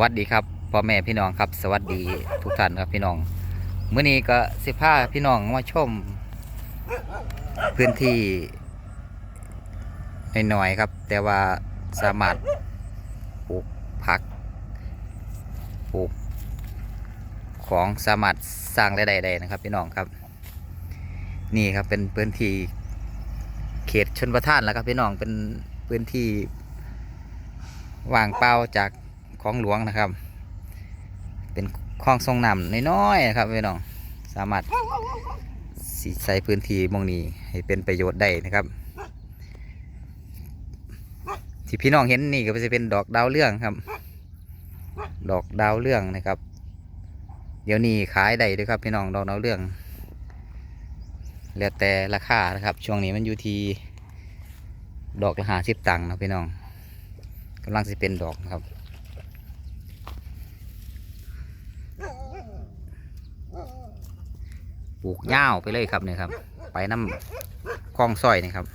วัสดีครับพ่อแม่พี่น้องครับ สวัสดีทุกท่านครับพี่น้องเมื่อนี้ก็สิพาพี่น้องมาชม พื้นที่หน่อยๆครับ แต่ว่าสามารถปลูกผักปลูกของสามารถสร้างรายได้ได้นะครับ พี่น้องครับ นี่ครับเป็นพื้นที่เขตชนประทานแล้วครับพี่น้องเป็นพื้นที่ว่างเปล่าจาก ของหลวงนะครับ เป็นคลองทรงน้ำน้อยๆนะครับพี่น้องสามารถใช้พื้นที่มองนี้ให้เป็นประโยชน์ได้นะครับ ที่พี่น้องเห็นนี่ก็จะเป็นดอกดาวเรื่องครับ ดอกดาวเรื่องนะครับ เดี๋ยวนี้ขายได้ด้วยครับพี่น้องดอกดาวเรื่องแล้วแต่ราคานะครับ ช่วงนี้มันอยู่ที่ดอกละหาสิบตังค์นะพี่น้องกำลังสิเป็นดอกนะครับ ปลูกยาวไปเลยครับเนี่ยครับ ไปน้ำคลองซอยนี่ครับ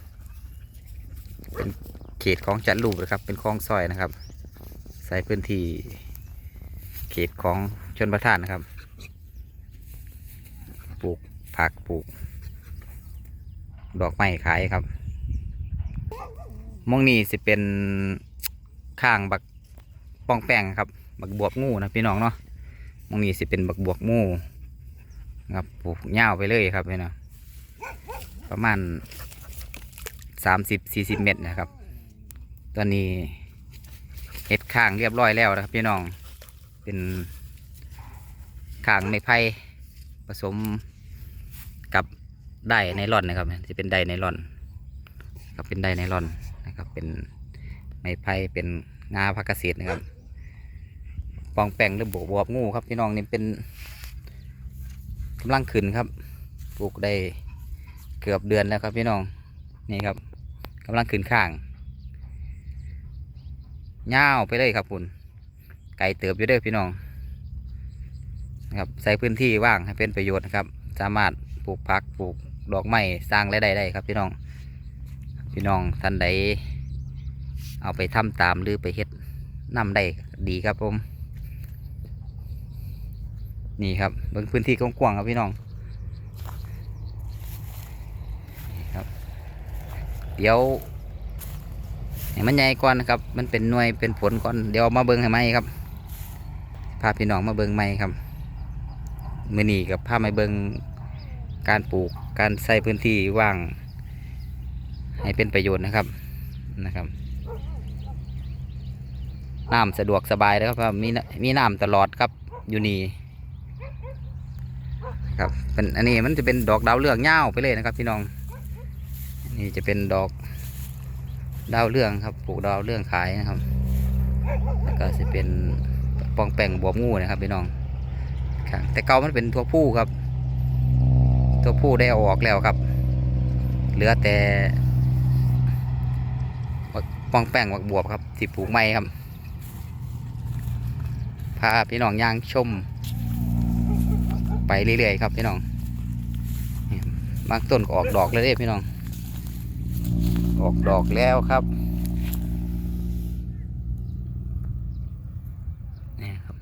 เป็นเขตของจัดรูปนะครับ เป็นคลองซอยนะครับ ใส่พื้นที่เขตของชนประทานนะครับ ปลูกผักปลูก ดอกไม้ขายครับมองนี้สิเป็นข้างบักป้องแป้งครับ บักบวบงูนะพี่น้องเนาะมองนี้สิเป็นบักบวบงู ครับปลูกยาไปเลยครับพี่น้องประมาณสามสิบสี่สิบเมตรนะครับ ตอนนี้เห็ดข้างเรียบร้อยแล้วนะครับพี่น้องเป็นข้างในไผ่ผสมกับได้ไนลอนนะครับจะเป็นไดไนลอนครับเป็นไดไนลอนนะครับ เป็นไม้ไผ่เป็นงาพักเกษตรนะครับปองแป้งหรือบบวบงูครับพี่น้องนี่เป็น กำลังขึ้นครับปลูกได้เกือบเดือนแล้วครับพี่น้องนี่ครับกำลังขึ้นข้างเงาไปเลยครับคุณไก่เติบอยู่เด้อพี่น้องนะครับใส่พื้นที่ว่างให้เป็นประโยชน์นะครับ สามารถปลูกผักปลูกดอกไม้สร้างรายได้ได้ครับพี่น้อง พี่น้องท่านใดเอาไปทำตามหรือไปเฮ็ดนำได้ดีครับผม นี่ครับเบิ่งพื้นที่กว้างๆครับพี่น้องนี่ครับ เดี๋ยวให้มันใหญ่ก่อนนะครับ มันเป็นหน่วยเป็นผลก่อนเดี๋ยวมาเบิ่งให้ไหมครับพาพี่น้องมาเบิ่งไหมครับมือนีกับพามาเบิ่งการปลูกการใส่พื้นที่ว่าง ให้เป็นประโยชน์นะครับนะครับน้ำสะดวกสบายนะครับมีมีน้ำตลอดครับอยู่นี่ ครับเป็นอันนี้มันจะเป็นดอกดาวเรืองเงาวไปเลยนะครับ พี่น้องนี่จะเป็นดอกดาวเรืองครับปลูกดาวเรืองขายนะครับแล้วก็จะเป็นปองแป่งบวบงูนะครับพี่น้องครับแต่เก่ามันเป็นตัวผู้ครับ ตัวผู้ได้ออกแล้วครับ เหลือแต่ปองแป้งบักบวบครับที่ปลูกไม้ครับพาพี่น้องย่างชม ไปเรื่อยๆครับพี่น้องบางต้นก็ออกดอกแล้วเด้พี่น้อง ออกดอกแล้วครับนี่ครับ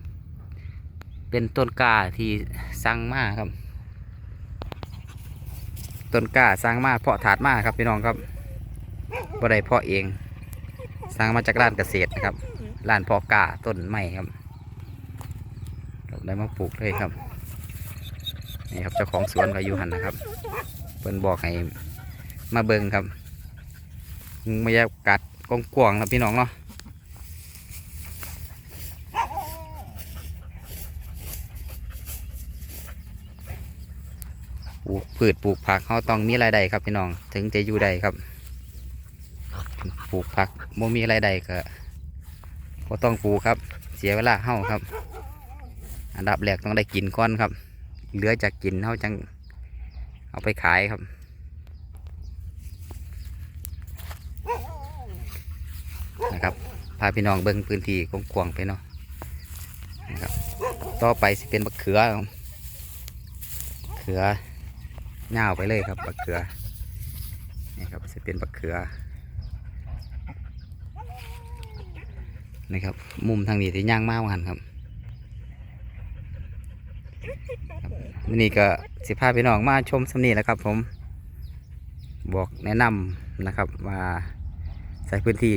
เป็นต้นกาที่สั่งมาครับ ต้นกาสร้างมาเพาะถาดมาครับพี่น้องครับบ่ได้เพาะเองสร้างมาจากร้านเกษตรนะครับร้านเพาะกาต้นไม้ครับได้มาปลูกเลยครับ นี่ครับเจ้าของสวนก็อยู่หันนะครับเพิ่นบอกให้มาเบิ่งครับบรรยากาศกว้างๆครับพี่น้องเนาะปลูกพืชปลูกผักเขาต้องมีรายได้ครับพี่น้องถึงจะอยู่ได้ครับปลูกผักโมมีรายได้ก็ก็ต้องปลูกครับ เสียเวลาเฮาครับ อันดับแรกต้องได้กินก่อนครับ เหลือจากกินเฮาจังเอาไปขายครับ นะครับ พาพี่น้องเบิ้งพื้นที่กว้างๆไปเนาะนะครับ ต่อไปสิเป็นมะเขือครับเขือเงาไปเลยครับมะเขือนี่ครับสิเป็นมะเขือนะครับ มุมทางนี้ที่ย่างมากกันครับ วันนี้ก็สิพาพี่น้องมาชมสำนีแล้วครับ ผม บอกแนะนำนะครับว่าใส่พื้นที่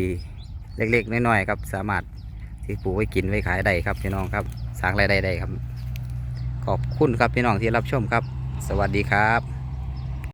เล็กๆน้อยๆครับ สามารถที่ปลูกไว้กินไว้ขายได้ครับพี่น้องครับสร้างรายได้ได้ครับ ขอบคุณครับพี่น้องที่รับชมครับ สวัสดีครับ